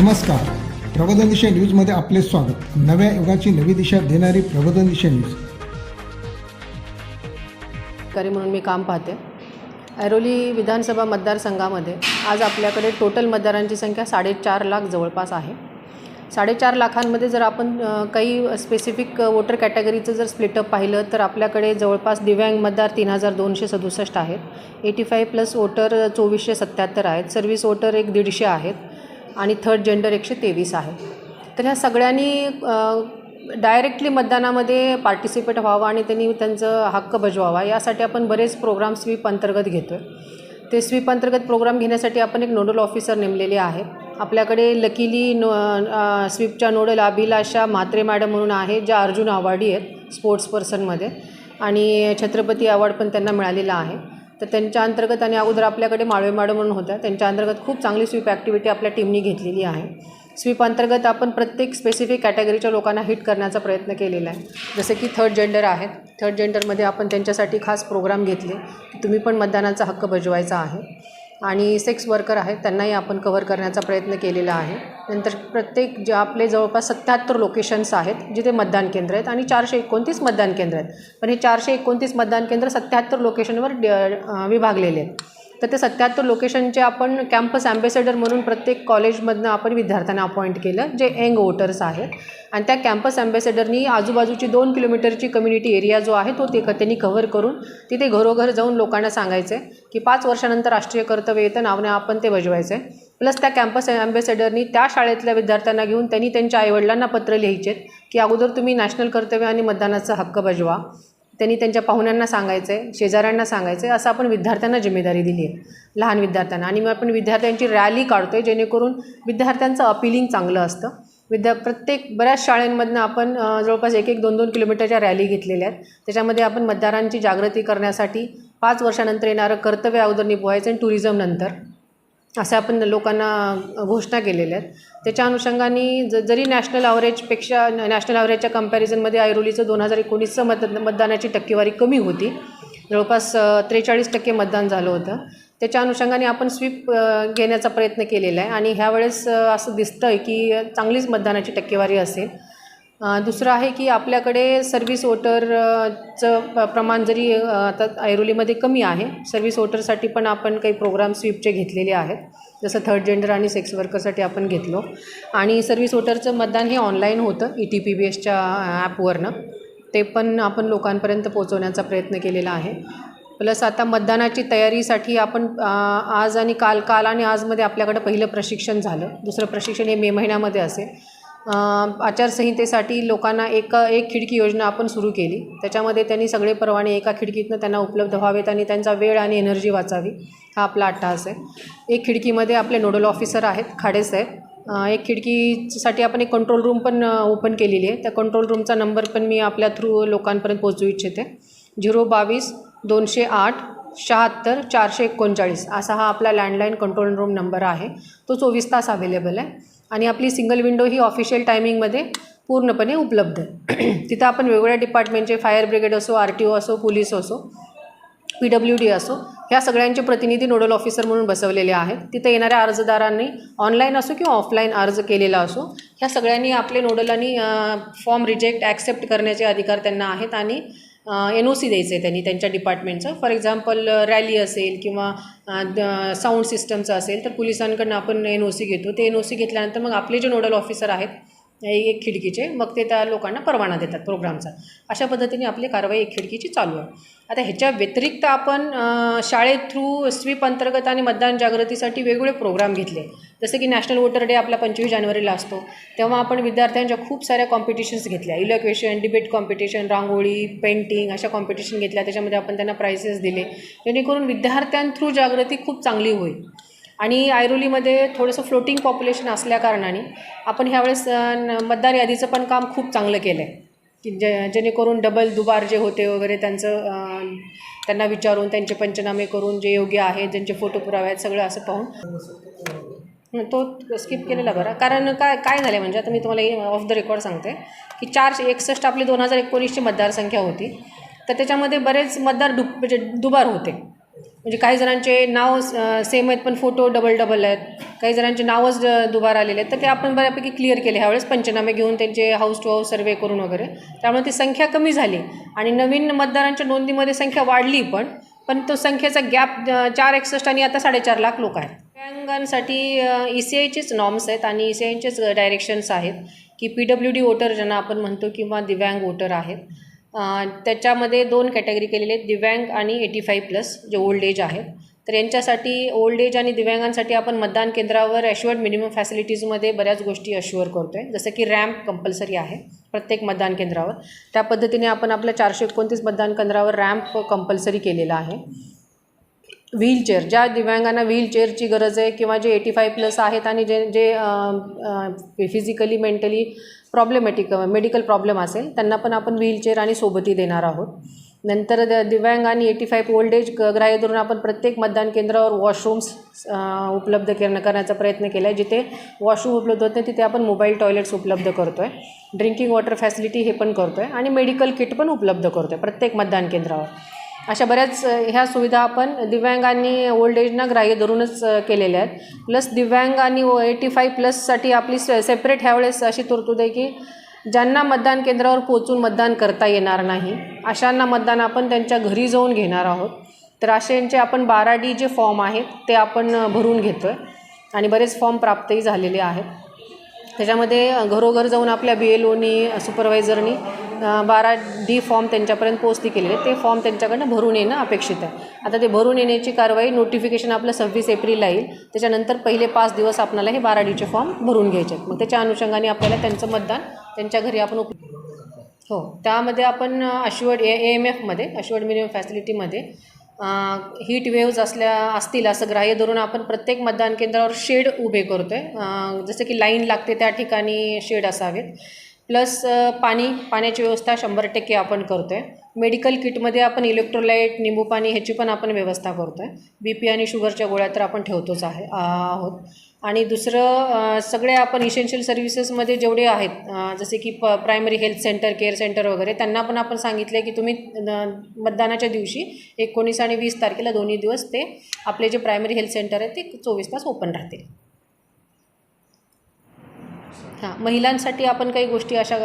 नमस्कार. प्रबोधन दिशा न्यूजमध्ये आपले स्वागत. नव्या युगाची नवी दिशा देणारी प्रबोधन दिशा न्यूज अधिकारी म्हणून मी काम पाहते. ऐरोली विधानसभा मतदारसंघामध्ये आज आपल्याकडे टोटल मतदारांची संख्या साडेचार लाख जवळपास आहे. साडेचार लाखांमध्ये जर आपण काही स्पेसिफिक वोटर कॅटेगरीचं जर स्प्लिटअप पाहिलं तर आपल्याकडे जवळपास दिव्यांग मतदार तीन हजार दोनशे सदुसष्ट आहेत. एटी फाय प्लस वोटर चोवीसशे सत्याहत्तर आहेत. सर्व्हिस वोटर एक दीडशे आहेत. आणि थर्ड जेंडर एकशे तेवीस आहे. तर ह्या सगळ्यांनी डायरेक्टली मतदानामध्ये पार्टिसिपेट व्हावं आणि त्यांनी त्यांचं हक्क बजवावा. यासाठी आपण बरेच प्रोग्राम स्वीप अंतर्गत घेतो आहे ते स्वीप अंतर्गत प्रोग्राम घेण्यासाठी आपण एक नोडल ऑफिसर नेमलेले आहे. आपल्याकडे लकीली नो स्वीपच्या नोडल अभिलाषा म्हात्रे मॅडम म्हणून आहे ज्या अर्जुन अवॉर्डी आहेत स्पोर्ट्स पर्सनमध्ये आणि छत्रपती अवॉर्ड पण त्यांना मिळालेला आहे. तर त्यांच्या अंतर्गत आणि अगोदर आपल्याकडे माळवे मॅडम म्हणून होत्या. त्यांच्या अंतर्गत खूप चांगली स्वीप ॲक्टिव्हिटी आपल्या टीमनी घेतलेली आहे. स्वीप अंतर्गत आपण प्रत्येक स्पेसिफिक कॅटेगरीच्या लोकांना हिट करण्याचा प्रयत्न केलेला आहे. जसे की थर्ड जेंडर आहेत. थर्ड जेंडरमध्ये आपण त्यांच्यासाठी खास प्रोग्राम घेतले. की तुम्ही पण मतदानाचा हक्क बजवायचा आहे. आणि सेक्स वर्कर आहेत त्यांनाही आपण कव्हर करण्याचा प्रयत्न केलेला आहे. नंतर प्रत्येक जे आपले जवळपास सत्याहत्तर लोकेशन्स आहेत जिथे मतदान केंद्र आहेत आणि चारशे एकोणतीस मतदान केंद्र आहेत. पण हे चारशे एकोणतीस मतदान केंद्र सत्याहत्तर लोकेशनवर ड- विभागलेले आहेत. तर ते सत्याहत्तर लोकेशनचे आपण कॅम्पस ॲम्बेसेडर म्हणून प्रत्येक कॉलेजमधनं आपण विद्यार्थ्यांना अपॉइंट केलं जे यंग वोटर्स आहेत. आणि त्या कॅम्पस ॲम्बेसेडरनी आजूबाजूची दोन किलोमीटरची कम्युनिटी एरिया जो आहे तो ते त्यांनी कव्हर करून तिथे घरोघर जाऊन लोकांना सांगायचं आहे की पाच वर्षानंतर राष्ट्रीय कर्तव्य येतं नावने आपण ते बजवायचं. आहे प्लस त्या कॅम्पस ॲम्बेसेडरनी त्या शाळेतल्या विद्यार्थ्यांना घेऊन त्यांनी त्यांच्या आईवडिलांना पत्र लिहायचे की अगोदर तुम्ही नॅशनल कर्तव्य आणि मतदानाचा हक्क बजवा. त्यांनी त्यांच्या पाहुण्यांना सांगायचं आहे शेजाऱ्यांना सांगायचं आहे असं आपण विद्यार्थ्यांना जिम्मेदारी दिली आहे लहान विद्यार्थ्यांना. आणि मग आपण विद्यार्थ्यांची रॅली काढतो आहे जेणेकरून विद्यार्थ्यांचं अपिलिंग चांगलं असतं. विद्या प्रत्येक बऱ्याच शाळेंमधनं आपण जवळपास एक एक दोन दोन किलोमीटरच्या रॅली घेतलेल्या आहेत. त्याच्यामध्ये आपण मतदारांची जागृती करण्यासाठी पाच वर्षानंतर येणारं कर्तव्य अगोदर निभवायचं आणि टुरिझमनंतर अशा असं आपण लोकांना घोषणा केलेल्या आहेत. त्याच्या अनुषंगाने ज जरी नॅशनल ॲव्हरेजपेक्षा नॅशनल ॲव्हरेजच्या कम्पॅरिझनमध्ये ऐरोलीचं दोन हजार एकोणीसचं मत मतदानाची टक्केवारी कमी होती. जवळपास त्रेचाळीस टक्के मतदान झालं होतं. त्याच्या अनुषंगाने आपण स्वीप घेण्याचा प्रयत्न केलेला आहे. आणि ह्यावेळेस असं दिसतं आहे की चांगलीच मतदानाची टक्केवारी असेल. दुसरं आहे की आपल्याकडे सर्व्हिस वोटरचं प- प्रमाण जरी आता ऐरोलीमध्ये कमी आहे सर्व्हिस वोटरसाठी पण आपण काही प्रोग्राम स्वीपचे घेतलेले आहेत. जसं थर्ड जेंडर आणि सेक्स वर्करसाठी आपण घेतलो. आणि सर्व्हिस वोटरचं मतदान हे ऑनलाईन होतं ई टी पी बी एसच्या ॲपवरनं ते पण आपण लोकांपर्यंत पोहोचवण्याचा प्रयत्न केलेला आहे. प्लस आता मतदानाची तयारीसाठी आपण आज आणि काल काल आणि आजमध्ये आपल्याकडं पहिलं प्रशिक्षण झालं. दुसरं प्रशिक्षण हे मे महिन्यामध्ये असेल. आचारसंहितेसाठी लोकांना एक एक खिडकी योजना आपण सुरू केली. त्याच्यामध्ये त्यांनी सगळे परवाने एका खिडकीतनं त्यांना उपलब्ध व्हावेत आणि त्यांचा वेळ आणि एनर्जी वाचावी हा आपला अट्टाहास आहे. एक खिडकीमध्ये आपले नोडल ऑफिसर आहेत खाडेसाहेब एक खिडकीसाठी आपण एक कंट्रोल रूम पण ओपन केलेली आहे. त्या कंट्रोल रूमचा नंबर पण मी आपल्या थ्रू लोकांपर्यंत पोहोचू इच्छिते. झिरो बावीस दोनशे आठ शहात्तर चारशे एकोणचाळीस असा हा आपला लँडलाईन कंट्रोल रूम नंबर आहे. तो चोवीस तास अवेलेबल आहे. आणि आपली सिंगल विंडो ही ऑफिशियल टायमिंगमध्ये पूर्णपणे उपलब्ध आहे. तिथं आपण वेगवेगळ्या डिपार्टमेंटचे फायर ब्रिगेड असो आर टी ओ असो पोलीस असो पी डब्ल्यू डी असो ह्या सगळ्यांचे प्रतिनिधी नोडल ऑफिसर म्हणून बसवलेले आहेत. तिथे येणाऱ्या अर्जदारांनी ऑनलाईन असो किंवा ऑफलाईन अर्ज केलेला असो ह्या सगळ्यांनी आपले नोडलांनी फॉर्म रिजेक्ट ॲक्सेप्ट करण्याचे अधिकार त्यांना आहेत आणि एन ओ सी द्यायचं आहे त्यांनी त्यांच्या डिपार्टमेंटचं फॉर एक्झाम्पल रॅली असेल किंवा साऊंड सिस्टमचं असेल तर पोलिसांकडनं आपण एन ओ सी घेतो. ते एन ओ सी घेतल्यानंतर मग आपले जे नोडल ऑफिसर आहेत एक खिडकीचे मग ते त्या लोकांना परवाना देतात प्रोग्रामचा. अशा पद्धतीने आपली कारवाई एक खिडकीची चालू आहे. आता ह्याच्या व्यतिरिक्त आपण शाळेत थ्रू स्वीप अंतर्गत आणि मतदान जागृतीसाठी वेगवेगळे प्रोग्राम घेतले. जसं की नॅशनल वोटर डे आपला पंचवीस जानेवारीला असतो. तेव्हा आपण विद्यार्थ्यांच्या खूप साऱ्या कॉम्पिटिशन्स घेतल्या. Elocution debate competition rangoli painting अशा कॉम्पिटिशन घेतल्या. त्याच्यामध्ये आपण त्यांना प्राइजेस दिले. जेणेकरून विद्यार्थ्यां थ्रू जागृती खूप चांगली होईल. आणि ऐरोलीमध्ये थोडंसं फ्लोटिंग पॉप्युलेशन असल्याकारणाने आपण ह्यावेळेस न- मतदार यादीचं पण काम खूप चांगलं केलं आहे की जे जेणेकरून डबल दुबार जे होते वगैरे त्यांचं त्यांना विचारून त्यांचे पंचनामे करून जे योग्य आहेत ज्यांचे फोटो पुरावे आहेत सगळं असं पाहून. तो स्किप केलेला बरा. कारण काय काय झालं म्हणजे आता मी तुम्हाला ऑफ द रेकॉर्ड सांगते की चारशे एकसष्ट आपली दोन हजार एकोणीसची मतदारसंख्या होती. तर त्याच्यामध्ये बरेच मतदार डु म्हणजे दुबार होते. म्हणजे काही जणांचे नाव सेम आहेत पण फोटो डबल डबल आहेत. काही जणांचे नावच दुबार आलेले आहेत. तर ते आपण बऱ्यापैकी क्लिअर केले ह्यावेळेस. पंचनामे घेऊन त्यांचे हाऊस टू हाऊस सर्वे करून वगैरे. त्यामुळे ती संख्या कमी झाली. आणि नवीन मतदारांच्या नोंदीमध्ये संख्या वाढली पण पण तो संख्येचा गॅप चार एकसष्ट आणि आता साडेचार लाख लोक आहेत. दिव्यांगांसाठी ई सी आयचेच नॉर्म्स आहेत आणि ई सी आयचेच डायरेक्शन्स आहेत की पी डब्ल्यू डी वोटर ज्यांना आपण म्हणतो किंवा दिव्यांग वोटर आहेत. त्याच्यामध्ये दोन कॅटेगरी केलेले आहेत दिव्यांग आणि एटी फाईव्ह प्लस जे ओल्ड एज आहेत. तर यांच्यासाठी ओल्ड एज आणि दिव्यांगांसाठी आपण मतदान केंद्रावर ॲश्युअर्ड मिनिमम फॅसिलिटीजमध्ये बऱ्याच गोष्टी अश्युअर करतो आहे जसं की रॅम्प कंपल्सरी आहे प्रत्येक मतदान केंद्रावर. त्या पद्धतीने आपण आपल्या चारशे एकोणतीस मतदान केंद्रावर रॅम्प कंपल्सरी केलेला आहे. व्हीलचेअर ज्या दिव्यांगांना व्हीलचेअरची गरज आहे किंवा जे एटी फाय प्लस आहेत आणि जे जे physically mentally problematic medical problem असेल त्यांना पण आपण व्हीलचेअर आणि सोबती देणार आहोत. नंतर द दिव्यांग आणि एटी फाईव्ह ओल्ड एज ग्राह्य धरून आपण प्रत्येक मतदान केंद्रावर वॉशरूम्स उपलब्ध करणं करण्याचा प्रयत्न केला आहे जिथे वॉशरूम उपलब्ध होते तिथे आपण मोबाईल टॉयलेट्स उपलब्ध करतो आहे ड्रिंकिंग वॉटर फॅसिलिटी हे पण करतो आहे आणि मेडिकल किट पण उपलब्ध करतो आहे प्रत्येक मतदान केंद्रावर. अशा बऱ्याच ह्या सुविधा आपण दिव्यांग आणि ओल्ड एजना ग्राह्य धरूनच केलेल्या आहेत. प्लस दिव्यांग आणि एटी फाय प्लससाठी आपली से सेपरेट ह्यावेळेस अशी तरतूद आहे की ज्यांना मतदान केंद्रावर पोहोचून मतदान करता येणार नाही अशांना मतदान आपण त्यांच्या घरी जाऊन घेणार आहोत. तर अशांचे आपण बारा डी जे फॉर्म आहेत ते आपण भरून घेतो आहे आणि बरेच फॉर्म प्राप्तही झालेले आहेत. त्याच्यामध्ये घरोघर जाऊन आपल्या बी एल ओनी सुपरवायझरनी बारा डी फॉर्म त्यांच्यापर्यंत पोचती केलेले ते फॉर्म त्यांच्याकडनं भरून येणं अपेक्षित आहे. आता ते भरून येण्याची कारवाई नोटिफिकेशन आपलं सव्वीस एप्रिलला येईल. त्याच्यानंतर पहिले पाच दिवस आपल्याला हे बारा डीचे फॉर्म भरून घ्यायचे आहेत. मग त्याच्या अनुषंगाने आपल्याला त्यांचं मतदान त्यांच्या घरी आपण उप हो. त्यामध्ये आपण अश्युअर्ड ए एम एफमध्ये अश्युअर्ड मिनिमम फॅसिलिटीमध्ये हीट वेव्ज असल्या असतील असं ग्राह्य धरून आपण प्रत्येक मतदान केंद्रावर शेड उभे करतो आहे जसं की लाईन लागते त्या ठिकाणी शेड असावेत. प्लस पाणी पाण्याची व्यवस्था शंभर टक्के आपण करतो आहे मेडिकल किटमध्ये आपण इलेक्ट्रोलाईट निंबू पाणी ह्याची पण आपण व्यवस्था करतो आहे बी पी आणि शुगरच्या गोळ्या तर आपण ठेवतोच आहे आहोत. आणि दुसरं सगळे आपण इसेन्शियल सर्व्हिसेसमध्ये जेवढे आहेत जसे की प primary health centre care centre वगैरे त्यांना पण आपण सांगितलं आहे की तुम्ही मतदानाच्या दिवशी एकोणीस आणि वीस तारखेला दोन्ही दिवस ते आपले जे प्रायमरी हेल्थ सेंटर आहे ते चोवीस तास ओपन राहतील. हां महिलांसाठी आपण काही गोष्टी अशा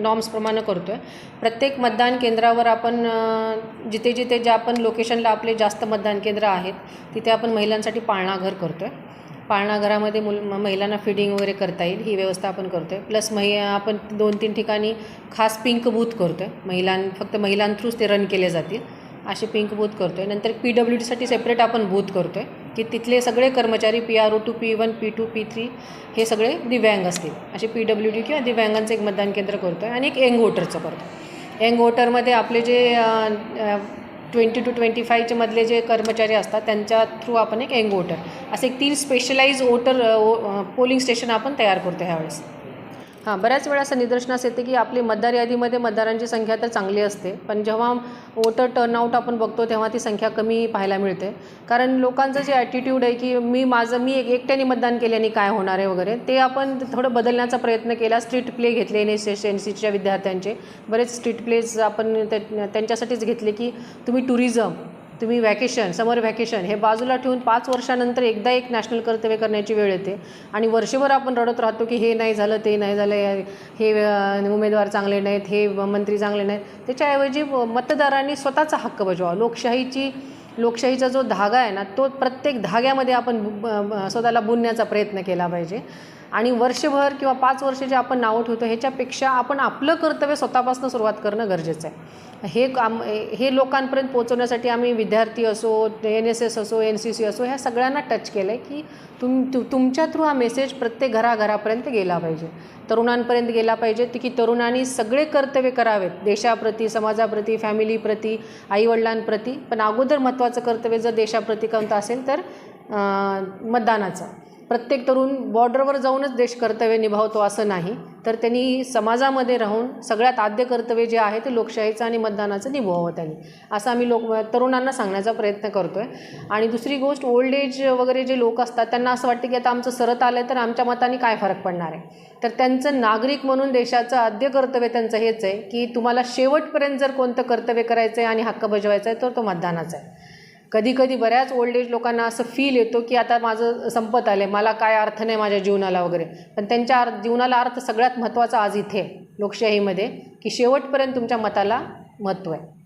नॉर्म्सप्रमाणे करतो आहे प्रत्येक मतदान केंद्रावर आपण जिथे जिथे ज्या आपण लोकेशनला आपले जास्त मतदान केंद्र आहेत तिथे आपण महिलांसाठी पाळणाघर करतो आहे पाळणाघरामध्ये मुल महिलांना फिडिंग वगैरे करता येईल ही व्यवस्था आपण करतो आहे प्लस महि आपण दोन तीन ठिकाणी खास पिंक बूथ करतो आहे महिलां फक्त महिलांथ्रूच ते रन केले जातील. असे पिंक बूथ करतो आहे नंतर पी डब्ल्यू डीसाठी सेपरेट आपण बूथ करतो आहे की तिथले सगळे कर्मचारी P R O two P one P two P three हे सगळे दिव्यांग असतील. असे पी डब्ल्यू डी किंवा दिव्यांगांचं एक मतदान केंद्र करतो आहे आणि एक यंग वोटरचं करतो यंग वोटरमध्ये आपले जे ट्वेंटी टू ट्वेंटी फायचे मधले जे कर्मचारी असतात त्यांच्या थ्रू आपण एक यंग वोटर. असे एक तीन स्पेशलाइज वोटर पोलिंग स्टेशन आपण तयार करतो ह्यावेळेस. हां बऱ्याच वेळा असं निदर्शनास येते की आपली मतदार यादीमध्ये मतदारांची संख्या तर चांगली असते पण जेव्हा वोटर टर्नआउट आपण बघतो तेव्हा ती संख्या कमी पाहायला मिळते. कारण लोकांचं जे ॲटिट्यूड आहे की मी माझं मी एक एकट्याने मतदान केल्याने काय होणार आहे वगैरे ते आपण थोडं बदलण्याचा प्रयत्न केला स्ट्रीट प्ले घेतले एन एस एस एन सीच्या विद्यार्थ्यांचे. बरेच स्ट्रीट प्लेज आपण त्या- त्यांच्यासाठीच घेतले की तुम्ही टुरिझम तुम्ही व्हॅकेशन समर व्हॅकेशन हे बाजूला ठेवून पाच वर्षानंतर एकदा एक नॅशनल कर्तव्य करण्याची वेळ येते. आणि वर्षभर आपण रडत राहतो की हे नाही झालं ते नाही झालं हे उमेदवार चांगले नाहीत हे मंत्री चांगले नाहीत. त्याच्याऐवजी मतदारांनी स्वतःचा हक्क बजवा. लोकशाहीची लोकशाहीचा जो धागा आहे ना तो प्रत्येक धाग्यामध्ये आपण स्वतःला बुनण्याचा प्रयत्न केला पाहिजे. आणि वर्षभर किंवा पाच वर्ष जे आपण नावं ठेवतो ह्याच्यापेक्षा आपण आपलं कर्तव्य स्वतःपासून सुरुवात करणं गरजेचं आहे. हे काम हे लोकांपर्यंत पोहोचवण्यासाठी आम्ही विद्यार्थी असो एन एस एस असो एन सी सी असो ह्या सगळ्यांना टच केलं आहे की तुम तु तुमच्या थ्रू हा मेसेज प्रत्येक घराघरापर्यंत गेला पाहिजे. तरुणांपर्यंत गेला पाहिजे की तरुणांनी सगळे कर्तव्य करावेत देशाप्रती समाजाप्रती फॅमिलीप्रती आईवडिलांप्रती. पण अगोदर महत्त्वाचं कर्तव्य जर देशाप्रती कोणतं असेल तर मतदानाचं. प्रत्येक तरुण बॉर्डरवर जाऊनच देश कर्तव्य निभावतो असं नाही. तर त्यांनी समाजामध्ये राहून सगळ्यात आद्य कर्तव्य जे आहे ते लोकशाहीचं आणि मतदानाचं निभवावं त्यांनी. असं आम्ही लोक तरुणांना सांगण्याचा प्रयत्न करतो आहे आणि दुसरी गोष्ट ओल्ड एज वगैरे जे लोक असतात त्यांना असं वाटतं की आता आमचं सरत आलं आहे तर आमच्या मताने काय फरक पडणार आहे? तर त्यांचं नागरिक म्हणून देशाचं आद्य कर्तव्य त्यांचं हेच आहे की तुम्हाला शेवटपर्यंत जर कोणतं कर्तव्य करायचं आहे आणि हक्क बजवायचा आहे तर तो मतदानाचा आहे. कधी कधी बऱ्याच ओल्ड एज लोकांना असं फील येतो की आता माझं संपत आलं आहे मला काय अर्थ नाही माझ्या जीवनाला वगैरे. पण त्यांच्या अर्थ जीवनाला अर्थ सगळ्यात महत्त्वाचा आज इथे आहे, लोकशाहीमध्ये की शेवटपर्यंत तुमच्या मताला महत्त्व आहे.